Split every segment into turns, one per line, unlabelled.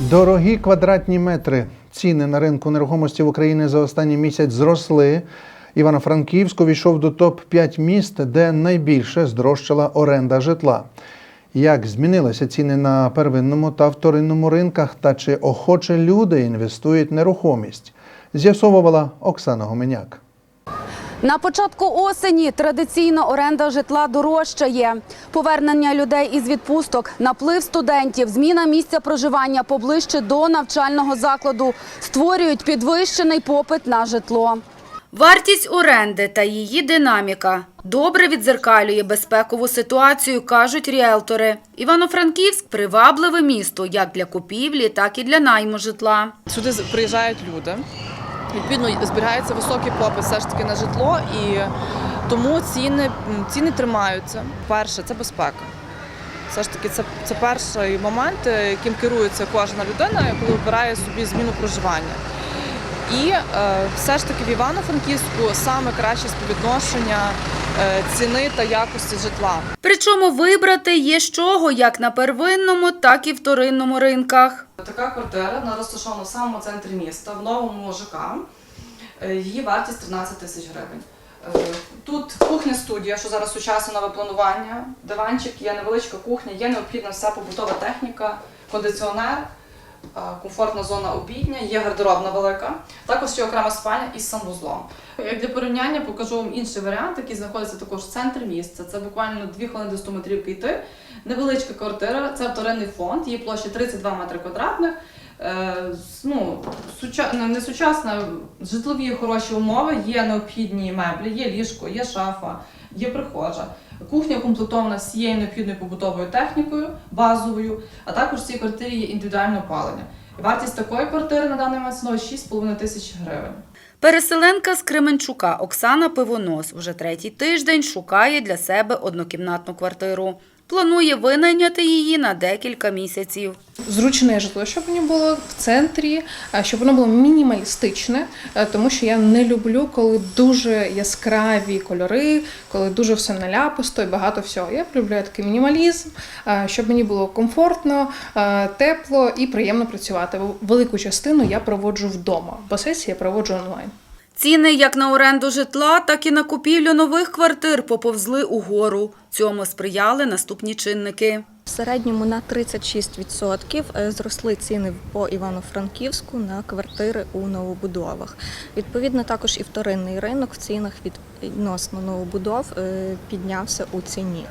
Дорогі квадратні метри. Ціни на ринку нерухомості в Україні за останній місяць зросли. Івано-Франківськ увійшов до топ-5 міст, де найбільше здорожчала оренда житла. Як змінилися ціни на первинному та вторинному ринках та чи охоче люди інвестують нерухомість? З'ясовувала Оксана Гоменяк.
На початку осені традиційно оренда житла дорожчає. Повернення людей із відпусток, наплив студентів, зміна місця проживання поближче до навчального закладу створюють підвищений попит на житло. Вартість оренди та її динаміка добре відзеркалює безпекову ситуацію, кажуть ріелтори. Івано-Франківськ привабливе місто як для купівлі, так і для найму житла.
Сюди з- приїжджають люди. Відповідно, збирається високий попит все ж таки на житло, і тому ціни, ціни тримаються. Перше, це безпека. Все ж таки, це, це перший момент, е, яким керується кожна людина, коли обирає собі зміну проживання. І е, все ж таки в Івано-Франківську саме краще співвідношення ціни та якості житла.
Причому вибрати є з чого як на первинному, так і вторинному ринках.
Така квартира вона розташована в самому центрі міста, в новому ЖК. Е, Її вартість 13 тисяч гривень. Е, Тут кухня-студія, що зараз сучасне нове планування, диванчик, є невеличка кухня, є необхідна вся побутова техніка, кондиціонер, е, комфортна зона обідня, є гардеробна велика. Також є окрема спальня із санвузлом. Як для порівняння покажу вам інший варіант, який знаходиться також в центрі міста. Це буквально 2 хвилини до 100 метрів йти. Невеличка квартира, це вторинний фонд, її площа 32 метри квадратних. Е, ну, не сучасна, житлові хороші умови, є необхідні меблі, є ліжко, є шафа, є прихожа. Кухня укомплектована всією необхідною побутовою технікою, базовою, а також в цій квартирі є індивідуальне опалення. Вартість такої квартири на даний момент становить 6,5 тисяч гривень.
Переселенка з Кременчука Оксана Пивонос вже третій тиждень шукає для себе однокімнатну квартиру. Планує винайняти її на декілька місяців.
зручне житло, щоб воно було в центрі, щоб воно було мінімалістичне, тому що я не люблю, коли дуже яскраві кольори, коли дуже все наляписто і багато всього. Я полюбляю такий мінімалізм, щоб мені було комфортно, тепло і приємно працювати. Велику частину я проводжу вдома, бо сесії я проводжу онлайн.
Ціни як на оренду житла, так і на купівлю нових квартир поповзли угору. Цьому сприяли наступні чинники.
В середньому на 36% е, зросли ціни по Івано-Франківську на квартири у новобудовах. Відповідно, також і вторинний ринок в цінах відносно новобудов е, піднявся у ціні.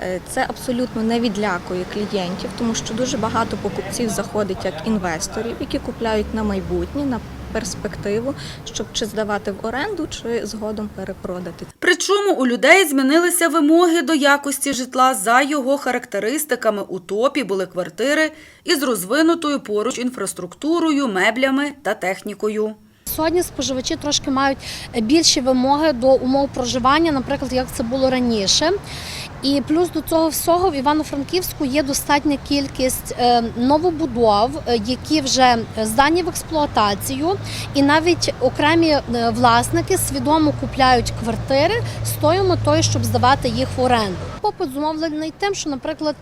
Е, Це абсолютно не відлякує клієнтів, тому що дуже багато покупців заходить як інвесторів, які купляють на майбутнє, на перспективу, щоб чи здавати в оренду, чи згодом перепродати.
Причому у людей змінилися вимоги до якості житла за його характеристиками. У топі були квартири із розвинутою поруч інфраструктурою, меблями та технікою.
Сьогодні споживачі трошки мають більші вимоги до умов проживання, наприклад, як це було раніше. І плюс до цього всього в Івано-Франківську є достатня кількість е, новобудов, е, які вже здані в експлуатацію, і навіть окремі е, власники свідомо купляють квартири з тою метою, щоб здавати їх в оренду. Попит зумовлений тим, що, наприклад,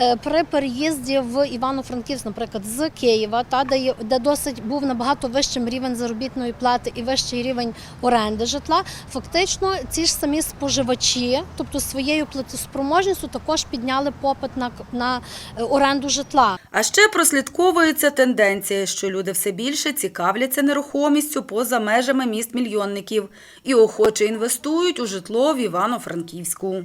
е, при переїзді в Івано-Франківськ, наприклад, з Києва, та де, де досить був набагато вищим рівень заробітної плати і вищий рівень оренди житла, фактично ці ж самі споживачі, тобто своєю платоспроможністю, також підняли попит на, на е, оренду житла.
А ще прослідковується тенденція, що люди все більше цікавляться нерухомістю поза межами міст мільйонників і охоче інвестують у житло в Івано-Франківську.